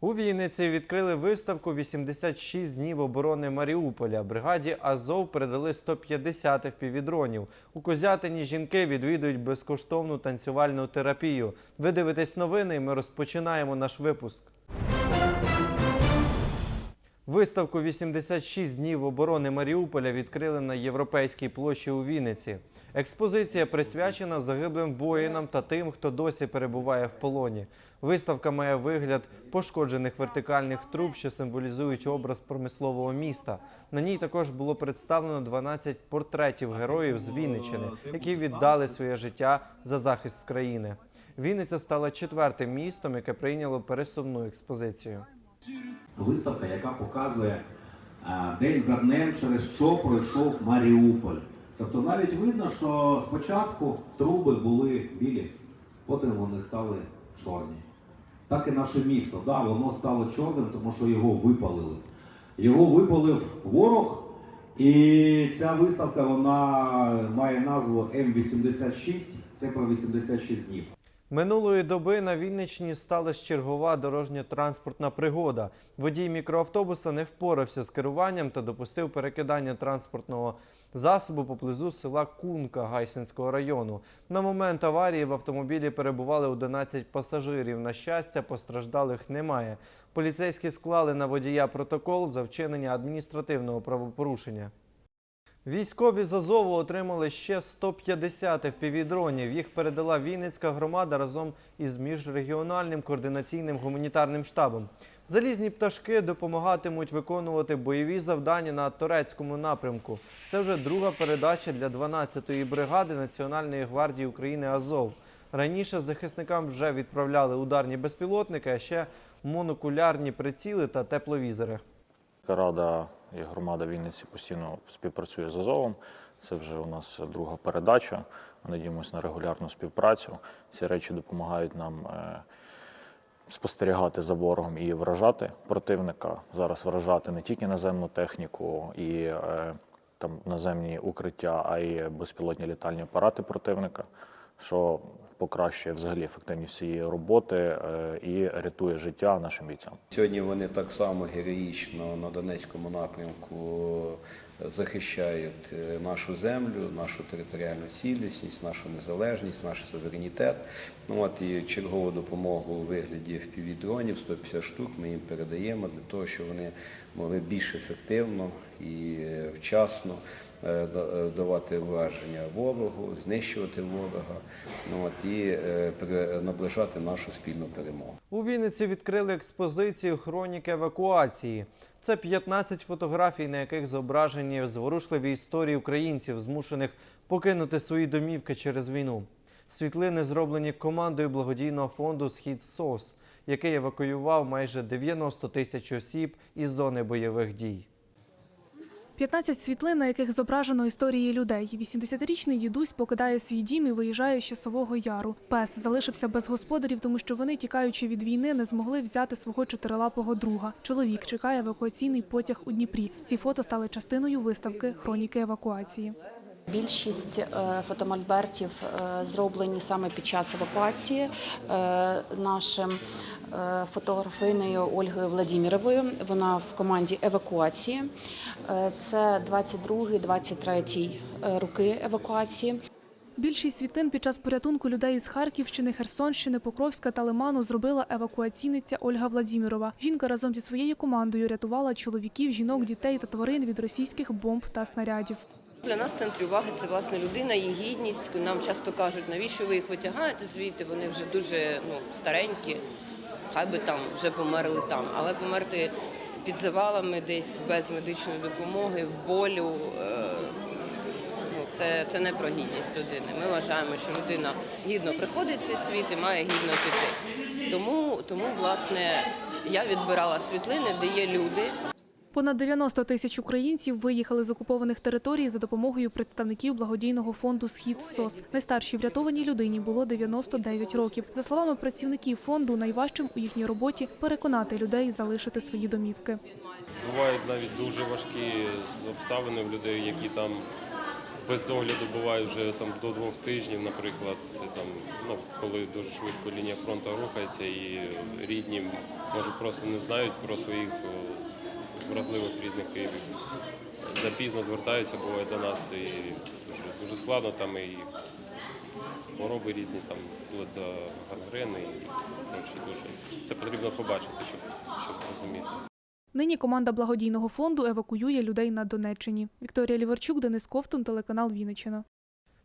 У Вінниці відкрили виставку «86 днів оборони Маріуполя. Бригаді Азов передали 150 впівдронів. У Козятині жінки відвідують безкоштовну танцювальну терапію. Ви дивитесь новини, і ми розпочинаємо наш випуск. Виставку «86 днів оборони Маріуполя відкрили на Європейській площі у Вінниці. Експозиція присвячена загиблим воїнам та тим, хто досі перебуває в полоні. Виставка має вигляд пошкоджених вертикальних труб, що символізують образ промислового міста. На ній також було представлено 12 портретів героїв з Вінниччини, які віддали своє життя за захист країни. Вінниця стала четвертим містом, яке прийняло пересувну експозицію. Виставка, яка показує е, день за днем, через що пройшов Маріуполь. Тобто навіть видно, що спочатку труби були білі, потім вони стали чорні. Так і наше місто, да, воно стало чорним, тому що його випалили. Його випалив ворог, і ця виставка вона має назву М86. Це про 86 днів. Минулої доби на Вінниччині сталася чергова дорожньо-транспортна пригода. Водій мікроавтобуса не впорався з керуванням та допустив перекидання транспортного засобу поблизу села Кунка Гайсинського району. На момент аварії в автомобілі перебували 11 пасажирів. На щастя, постраждалих немає. Поліцейські склали на водія протокол за вчинення адміністративного правопорушення. Військові з Азову отримали ще 150 FPV-дронів. Їх передала Вінницька громада разом із міжрегіональним координаційним гуманітарним штабом. Залізні пташки допомагатимуть виконувати бойові завдання на турецькому напрямку. Це вже друга передача для 12-ї бригади Національної гвардії України Азов. Раніше захисникам вже відправляли ударні безпілотники, а ще монокулярні приціли та тепловізори. Рада і громада Вінниці постійно співпрацює з Азовом. Це вже у нас друга передача. Ми надіємося на регулярну співпрацю. Ці речі допомагають нам е, спостерігати за ворогом і вражати противника. Зараз вражати не тільки наземну техніку і е, там наземні укриття, а й безпілотні літальні апарати противника, що покращує взагалі ефективність всієї роботи е, і рятує життя нашим бійцям. Сьогодні вони так само героїчно на Донецькому напрямку захищають е, нашу землю, нашу територіальну цілісність, нашу незалежність, наш суверенітет. Ну, От і чергову допомогу у вигляді FPV-дронів, 150 штук, ми їм передаємо для того, щоб вони могли більш ефективно і е, вчасно е, е, давати враження ворогу, знищувати ворога, ну, от, і е, наближати нашу спільну перемогу. У Вінниці відкрили експозицію хроніки евакуації. Це 15 фотографій, на яких зображені зворушливі історії українців, змушених покинути свої домівки через війну. Світлини зроблені командою благодійного фонду Схід СОС, який евакуював майже 90 тисяч осіб із зони бойових дій. 15 світлин, на яких зображено історії людей. 80-річний дідусь покидає свій дім і виїжджає з часового яру. Пес залишився без господарів, тому що вони, тікаючи від війни, не змогли взяти свого чотирилапого друга. Чоловік чекає евакуаційний потяг у Дніпрі. Ці фото стали частиною виставки Хроніки евакуації. Більшість е, фотомольбертів е, зроблені саме під час евакуації е, нашим фотографинею Ольгою Владіміровою. Вона в команді евакуації. Е, Це 22-23 роки евакуації. Більшість світлин під час порятунку людей із Харківщини, Херсонщини, Покровська та Лиману зробила евакуаційниця Ольга Владімірова. Жінка разом зі своєю командою рятувала чоловіків, жінок, дітей та тварин від російських бомб та снарядів. Для нас в центрі уваги це власне людина, її гідність. Нам часто кажуть, навіщо ви їх витягаєте звідти? Вони вже дуже ну, старенькі, хай би там вже померли там. Але померти під завалами десь без медичної допомоги, в болю. е, Ну, це, це не про гідність людини. Ми вважаємо, що людина гідно приходить в цей світ і має гідно піти. Тому, тому власне, я відбирала світлини, де є люди, Понад 90 тисяч українців виїхали з окупованих територій за допомогою представників благодійного фонду Схід СОС. Найстаршій врятованій людині було 99 років. За словами працівників фонду, найважчим у їхній роботі переконати людей залишити свої домівки. Бувають навіть дуже важкі обставини в людей, які там без догляду буває вже там до двох тижнів, наприклад, це там, ну, коли дуже швидко лінія фронту рухається і рідні може просто не знають про своїх вразливих рідних і запізно звертаються буває до нас і дуже, дуже складно там і хвороби різні, там вплоть до гангрени і інші дуже. Це потрібно побачити, щоб, щоб розуміти. Нині команда благодійного фонду евакуює людей на Донеччині. Вікторія Ліверчук, Денис Ковтун, телеканал Вінниччина.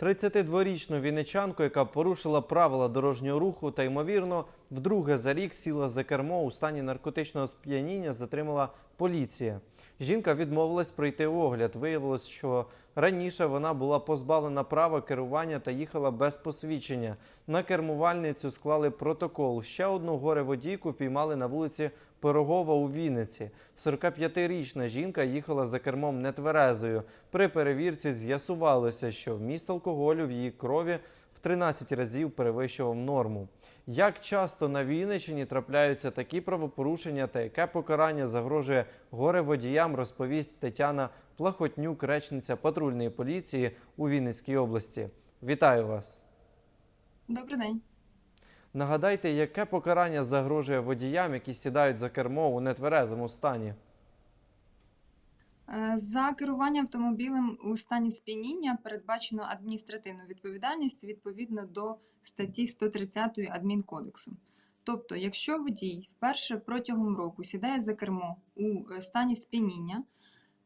32-річну вінничанку, яка порушила правила дорожнього руху та ймовірно вдруге за рік сіла за кермо у стані наркотичного сп'яніння, затримала поліція. Жінка відмовилась пройти огляд. Виявилось, що раніше вона була позбавлена права керування та їхала без посвідчення. На кермувальницю склали протокол. Ще одну горе-водійку піймали на вулиці Пирогова у Вінниці. 45-річна жінка їхала за кермом нетверезою. При перевірці з'ясувалося, що вміст алкоголю в її крові в 13 разів перевищував норму. Як часто на Вінниччині трапляються такі правопорушення та яке покарання загрожує горе-водіям, розповість Тетяна Плахотнюк, речниця патрульної поліції у Вінницькій області. Вітаю вас! Добрий день. Нагадайте, яке покарання загрожує водіям, які сідають за кермо у нетверезому стані? Е, За керування автомобілем у стані сп'яніння передбачено адміністративну відповідальність відповідно до статті 130 Адмінкодексу. Тобто, якщо водій вперше протягом року сідає за кермо у е, стані сп'яніння,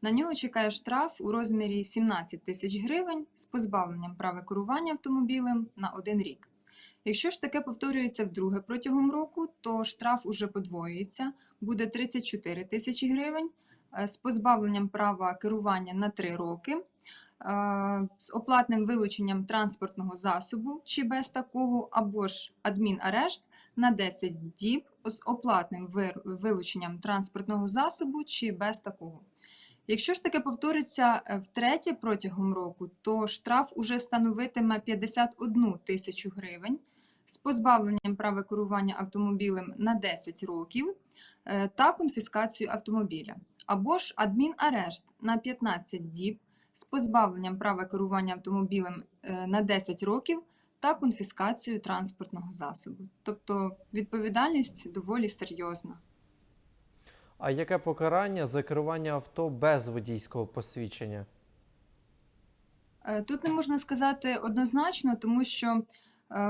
на нього чекає штраф у розмірі 17 тисяч гривень з позбавленням права керування автомобілем на один рік. Якщо ж таке повторюється вдруге протягом року, то штраф уже подвоюється, буде 34 тисячі гривень е, з позбавленням права керування на 3 роки, е, з оплатним вилученням транспортного засобу чи без такого, або ж адмінарешт на 10 діб з оплатним вилученням транспортного засобу чи без такого. Якщо ж таке повториться е, втретє протягом року, то штраф уже становитиме 51 тисячу гривень з позбавленням права керування автомобілем на 10 років е, та конфіскацію автомобіля, або ж адмінарешт на 15 діб з позбавленням права керування автомобілем е, на 10 років та конфіскацією транспортного засобу. Тобто відповідальність доволі серйозна. А яке покарання за керування авто без водійського посвідчення? Е, Тут не можна сказати однозначно, тому що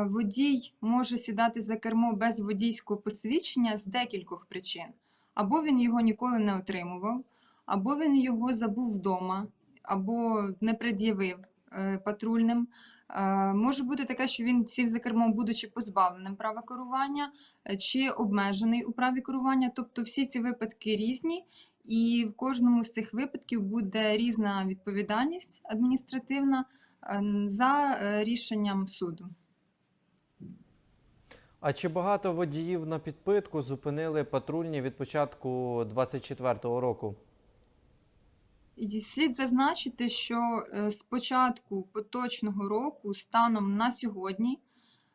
водій може сідати за кермо без водійського посвідчення з декількох причин. Або він його ніколи не отримував, або він його забув вдома, або не пред'явив е, патрульним. Е, Може бути таке, що він сів за кермо, будучи позбавленим права керування, е, чи обмежений у праві керування. Тобто всі ці випадки різні, і в кожному з цих випадків буде різна відповідальність адміністративна е, за е, рішенням суду. А чи багато водіїв на підпитку зупинили патрульні від початку 24-го року? Слід зазначити, що е, з початку поточного року, станом на сьогодні,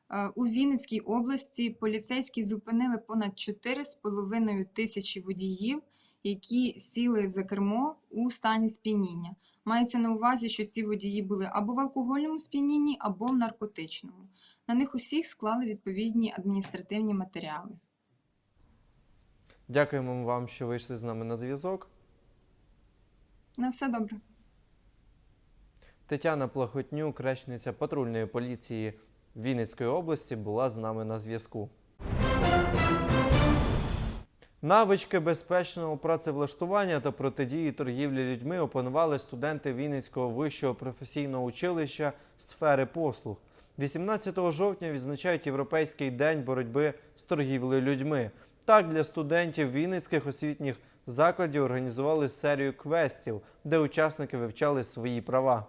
е, у Вінницькій області поліцейські зупинили понад 4,5 тисячі водіїв, які сіли за кермо у стані сп'яніння. Мається на увазі, що ці водії були або в алкогольному сп'янінні, або в наркотичному. На них усіх склали відповідні адміністративні матеріали. Дякуємо вам, що вийшли з нами на зв'язок. На все добре. Тетяна Плахотнюк, речниця патрульної поліції Вінницької області, була з нами на зв'язку. Навички безпечного працевлаштування та протидії торгівлі людьми опанували студенти Вінницького вищого професійного училища сфери послуг. 18 жовтня відзначають Європейський день боротьби з торгівлею людьми. Так, для студентів Вінницьких освітніх закладів організували серію квестів, де учасники вивчали свої права.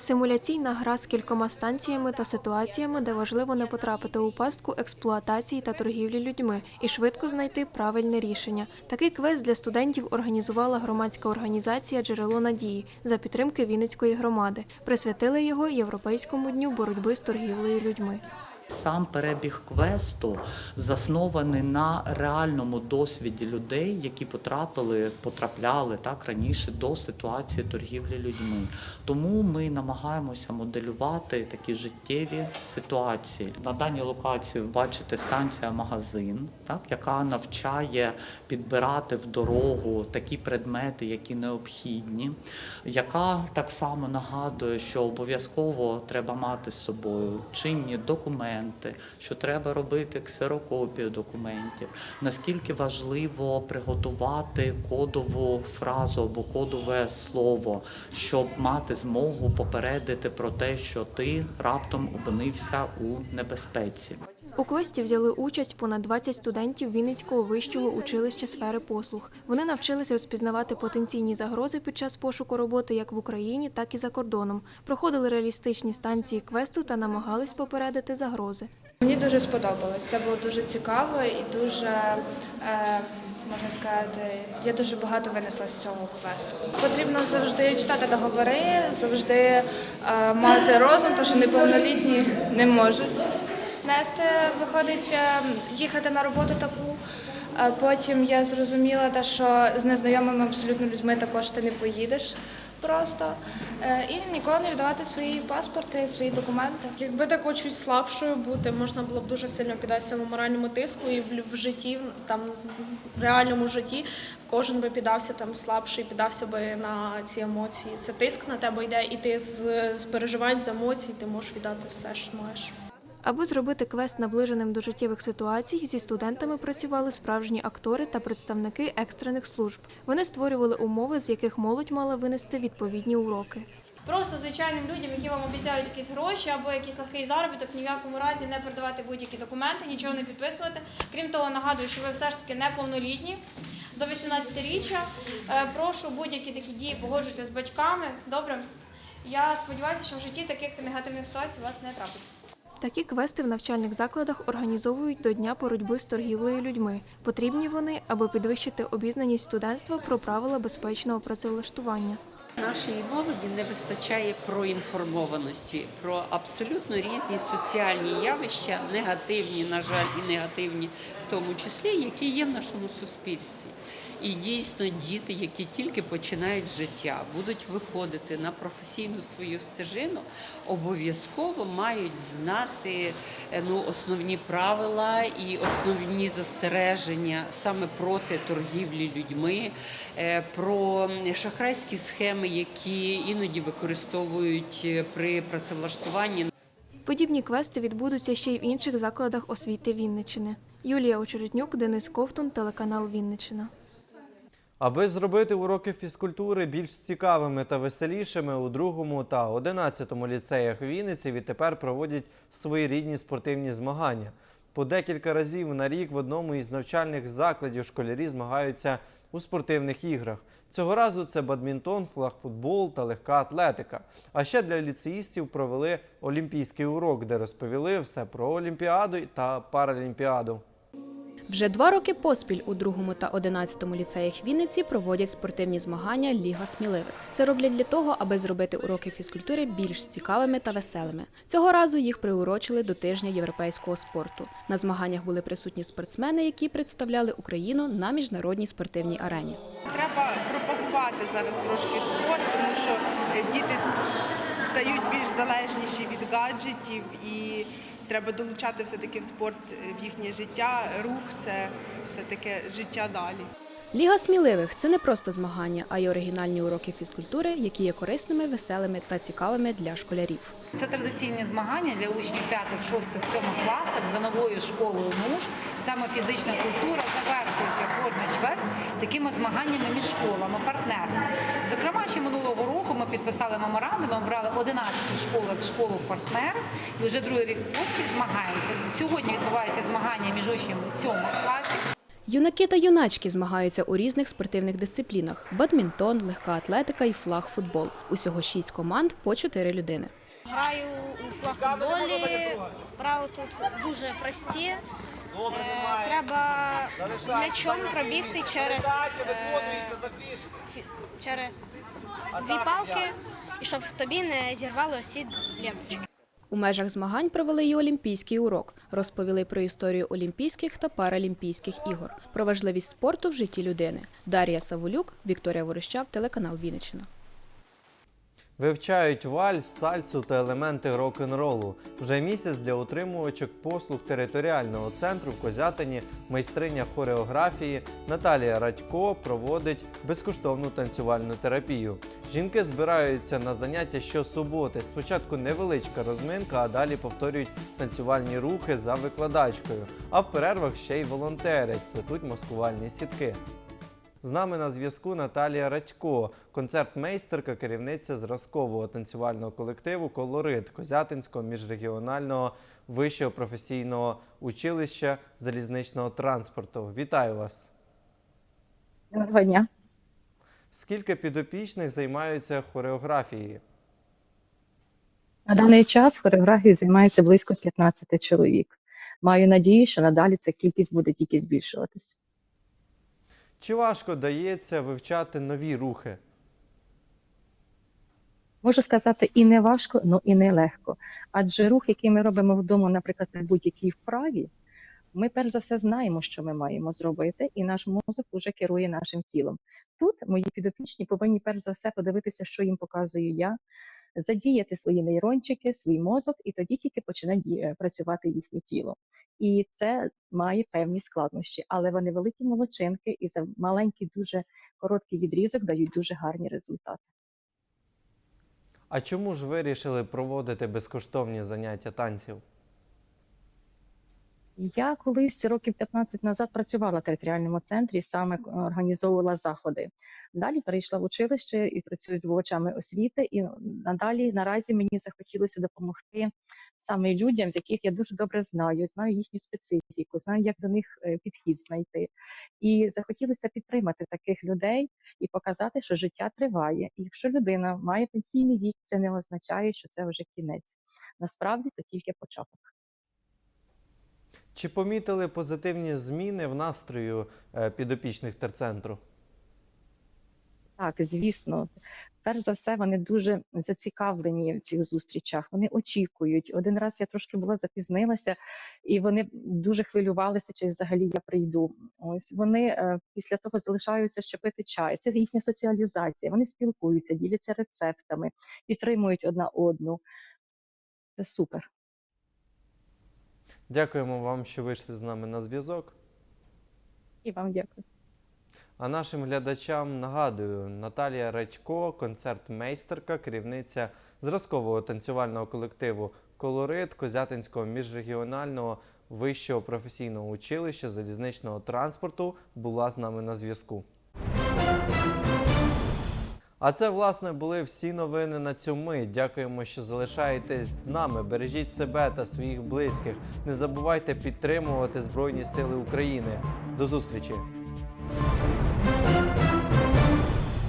Симуляційна гра з кількома станціями та ситуаціями, де важливо не потрапити у пастку експлуатації та торгівлі людьми і швидко знайти правильне рішення. Такий квест для студентів організувала громадська організація Джерело надії за підтримки Вінницької громади. Присвятили його Європейському дню боротьби з торгівлею людьми. Сам перебіг квесту заснований на реальному досвіді людей, які потрапили, потрапляли так раніше до ситуації торгівлі людьми. Тому ми намагаємося моделювати такі життєві ситуації. На даній локації ви бачите станція магазин, так яка навчає підбирати в дорогу такі предмети, які необхідні, яка так само нагадує, що обов'язково треба мати з собою чинні документи, що треба робити ксерокопію документів. Наскільки важливо приготувати кодову фразу або кодове слово, щоб мати змогу попередити про те, що ти раптом опинився у небезпеці. У квесті взяли участь понад 20 студентів Вінницького вищого училища сфери послуг. Вони навчились розпізнавати потенційні загрози під час пошуку роботи як в Україні, так і за кордоном. Проходили реалістичні станції квесту та намагались попередити загрози. Мені дуже сподобалось. Це було дуже цікаво і дуже, е, можна сказати, я дуже багато винесла з цього квесту. Потрібно завжди читати договори, завжди е, мати розум, тому що неповнолітні не можуть нести. Виходить е, їхати на роботу таку. А потім я зрозуміла, що з незнайомими абсолютно людьми також ти не поїдеш просто. Е, І ніколи не віддавати свої паспорти, свої документи. Якби такою чуть слабшою бути, можна було б дуже сильно піддатися моральному тиску і в житті, там в реальному житті кожен би піддався там слабший, піддався би на ці емоції. Це тиск на тебе йде, і ти з, з переживань, з емоцій ти можеш віддати все, що маєш. Аби зробити квест наближеним до життєвих ситуацій, зі студентами працювали справжні актори та представники екстрених служб. Вони створювали умови, з яких молодь мала винести відповідні уроки. Просто звичайним людям, які вам обіцяють якісь гроші або якийсь легкий заробіток, ні в якому разі не передавати будь-які документи, нічого не підписувати. Крім того, нагадую, що ви все ж таки неповнолітні до 18-річчя. Е, Прошу будь-які такі дії погоджуйте з батьками. Добре. Я сподіваюся, що в житті таких негативних ситуацій у вас не трапиться. Такі квести в навчальних закладах організовують до Дня боротьби з торгівлею людьми. Потрібні вони, аби підвищити обізнаність студентства про правила безпечного працевлаштування. Нашій молоді не вистачає проінформованості про абсолютно різні соціальні явища, негативні, на жаль, і негативні в тому числі, які є в нашому суспільстві. І дійсно діти, які тільки починають життя, будуть виходити на професійну свою стежину, обов'язково мають знати е, ну, основні правила і основні застереження саме проти торгівлі людьми, е, про шахрайські схеми, які іноді використовують е, при працевлаштуванні. Подібні квести відбудуться ще й в інших закладах освіти Вінниччини. Юлія Очеретнюк, Денис Ковтун, телеканал Вінниччина. Аби зробити уроки фізкультури більш цікавими та веселішими, у другому та одинадцятому ліцеях Вінниці відтепер проводять своєрідні спортивні змагання. По декілька разів на рік в одному із навчальних закладів школярі змагаються у спортивних іграх. Цього разу це бадмінтон, флагфутбол та легка атлетика. А ще для ліцеїстів провели олімпійський урок, де розповіли все про олімпіаду та паралімпіаду. Вже два роки поспіль у другому та одинадцятому ліцеях Вінниці проводять спортивні змагання Ліга сміливих. Це роблять для того, аби зробити уроки фізкультури більш цікавими та веселими. Цього разу їх приурочили до тижня європейського спорту. На змаганнях були присутні спортсмени, які представляли Україну на міжнародній спортивній арені. Треба пропагувати зараз трошки спорт, тому що е, діти стають більш залежніші від гаджетів і треба долучати все-таки в спорт е, в їхнє життя. Рух це все таке життя далі. Ліга сміливих це не просто змагання, а й оригінальні уроки фізкультури, які є корисними, веселими та цікавими для школярів. Це традиційні змагання для учнів 5, 6, 7 класах за новою школою НУШ. Саме фізична культура завершується кожна чверть такими змаганнями між школами, партнерами. Зокрема, ще підписали меморандум, ми обрали 11 школу як школу партнер і вже другий рік поспіль змагаємося. Сьогодні відбуваються змагання між учнями 7 класів. Юнаки та юначки змагаються у різних спортивних дисциплінах: бадмінтон, легка атлетика і флаг-футбол. Усього шість команд по чотири людини. Граю у флагфутболі. Правила тут дуже прості. Е, треба з м'ячом пробігти через, е, фі- через дві палки, і щоб тобі не зірвали ці ленточки. У межах змагань провели й олімпійський урок, розповіли про історію Олімпійських та Паралімпійських ігор, про важливість спорту в житті людини. Дар'я Савулюк, Вікторія Ворощак, телеканал Вінниччина. Вивчають вальс, сальсу та елементи рок-н-ролу. Вже місяць для утримувачок послуг територіального центру в Козятині майстриня хореографії Наталія Радько проводить безкоштовну танцювальну терапію. Жінки збираються на заняття щосуботи. Спочатку невеличка розминка, а далі повторюють танцювальні рухи за викладачкою. А в перервах ще й волонтерять, плетуть маскувальні сітки. З нами на зв'язку Наталія Радько, концертмейстерка, керівниця зразкового танцювального колективу Колорит Козятинського міжрегіонального вищого професійного училища залізничного транспорту. Вітаю вас! Доброго дня. Скільки підопічних займаються хореографією? На даний час хореографією займається близько 15 чоловік. Маю надію, що надалі ця кількість буде тільки збільшуватись. Чи важко дається вивчати нові рухи? Можу сказати, і не важко, але і не легко. Адже рух, який ми робимо вдома, наприклад, при будь-якій вправі, ми перш за все знаємо, що ми маємо зробити, і наш мозок вже керує нашим тілом. Тут мої підопічні повинні перш за все подивитися, що їм показую я, задіяти свої нейрончики, свій мозок, і тоді тільки почне працювати їхнє тіло. І це має певні складнощі, але вони великі молодчинки і за маленький, дуже короткий відрізок дають дуже гарні результати. А чому ж вирішили проводити безкоштовні заняття танців? Я колись років 15 назад працювала в територіальному центрі, саме організовувала заходи. Далі перейшла в училище і працюю з двовачами освіти. І надалі наразі мені захотілося допомогти саме людям, з яких я дуже добре знаю, знаю їхню специфіку, знаю, як до них е, підхід знайти. І захотілося підтримати таких людей і показати, що життя триває. І якщо людина має пенсійний вік, це не означає, що це вже кінець. Насправді це тільки початок. Чи помітили позитивні зміни в настрою е, підопічних терцентру? Так, звісно. Перш за все, вони дуже зацікавлені в цих зустрічах. Вони очікують. Один раз я трошки була запізнилася, і вони дуже хвилювалися, чи взагалі я прийду. Ось вони е, після того залишаються ще пити чай. Це їхня соціалізація. Вони спілкуються, діляться рецептами, підтримують одна одну. Це супер. Дякуємо вам, що вийшли з нами на зв'язок. І вам дякую. А нашим глядачам нагадую, Наталія Радько, концертмейстерка, керівниця зразкового танцювального колективу Колорит Козятинського міжрегіонального вищого професійного училища залізничного транспорту, була з нами на зв'язку. А це, власне, були всі новини на цю мить. Дякуємо, що залишаєтесь з нами. Бережіть себе та своїх близьких. Не забувайте підтримувати Збройні Сили України. До зустрічі!